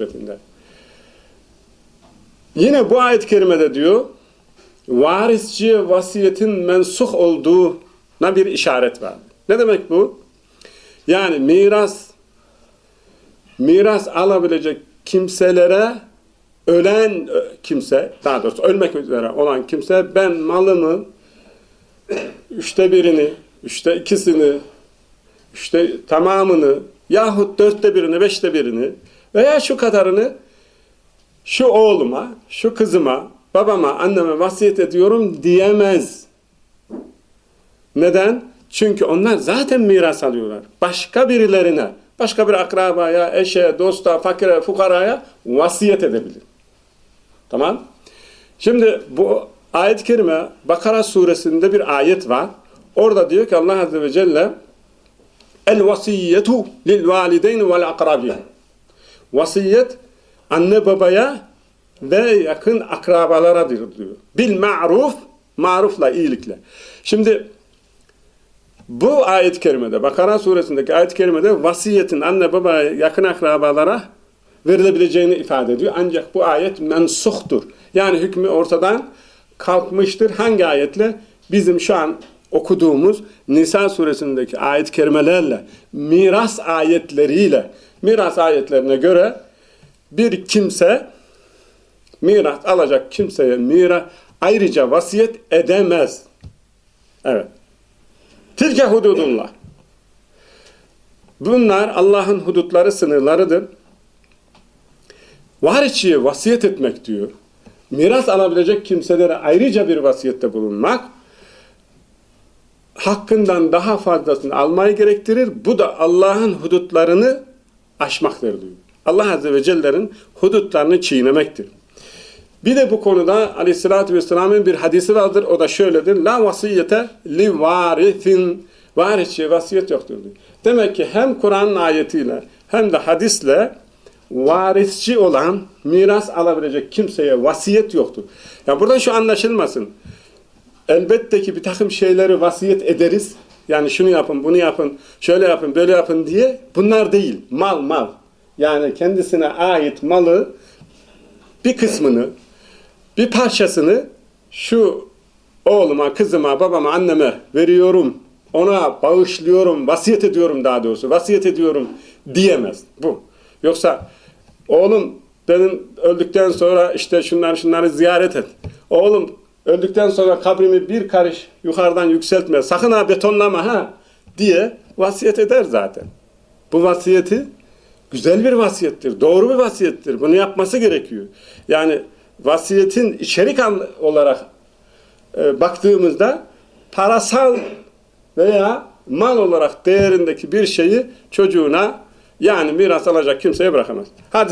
nispetinde. Yine bu ayet-i kerimede diyor, varisçiye vasiyetin mensuh olduğuna bir işaret var. Ne demek bu? Yani miras miras alabilecek kimselere ölen kimse, daha doğrusu ölmek üzere olan kimse ben malımı üçte birini, üçte ikisini, üçte tamamını yahut dörtte birini, beşte birini veya şu kadarını şu oğluma, şu kızıma, babama, anneme vasiyet ediyorum diyemez. Neden? Çünkü onlar zaten miras alıyorlar. Başka birilerine, başka bir akrabaya, eşe, dosta, fakire, fukaraya vasiyet edebilir. Tamam? Şimdi bu ayet-i kerime Bakara suresinde bir ayet var. Orada diyor ki Allah Azze ve Celle El vasiyyetu lil valideyn vel akrabin. Vasiyet anne babaya ve yakın akrabalara diyor. Bil ma'ruf, marufla, iyilikle. Şimdi bu ayet-i kerimede, Bakara suresindeki ayet-i kerimede vasiyetin anne babaya, yakın akrabalara verilebileceğini ifade ediyor. Ancak bu ayet mensuhtur. Yani hükmü ortadan kalkmıştır. Hangi ayetle? Bizim şu an okuduğumuz Nisa suresindeki ayet-i kerimelerle, miras ayetleriyle, miras ayetlerine göre bir kimse miras alacak kimseye miras ayrıca vasiyet edemez. Evet. Tilke hududullah. Bunlar Allah'ın hudutları, sınırlarıdır. Variçiye vasiyet etmek diyor. Miras alabilecek kimselere ayrıca bir vasiyette bulunmak hakkından daha fazlasını almayı gerektirir. Bu da Allah'ın hudutlarını aşmaktır diyor. Allah Azze ve Celle'nin hudutlarını çiğnemektir. Bir de bu konuda Aleyhisselatü Vesselam'ın bir hadisi vardır. O da şöyledir. La vasiyete li varithin. Varisçiye vasiyet yoktur diyor. Demek ki hem Kur'an'ın ayetiyle hem de hadisle varisçi olan miras alabilecek kimseye vasiyet yoktur. Yani burada şu anlaşılmasın. Elbette ki bir takım şeyleri vasiyet ederiz. Yani şunu yapın, bunu yapın, şöyle yapın, böyle yapın diye. Bunlar değil. Mal, mal. Yani kendisine ait malı bir kısmını, bir parçasını şu oğluma, kızıma, babama, anneme veriyorum. Ona bağışlıyorum, vasiyet ediyorum daha doğrusu. Vasiyet ediyorum diyemez. Bu. Yoksa oğlum benim öldükten sonra işte şunları şunları ziyaret et. Oğlum öldükten sonra kabrimi bir karış yukarıdan yükseltme. Sakın ha betonlama ha diye vasiyet eder zaten. Bu vasiyeti güzel bir vasiyettir. Doğru bir vasiyettir. Bunu yapması gerekiyor. Yani vasiyetin içerik olarak e, baktığımızda parasal veya mal olarak değerindeki bir şeyi çocuğuna yani miras alacak kimseye bırakamaz. Hadi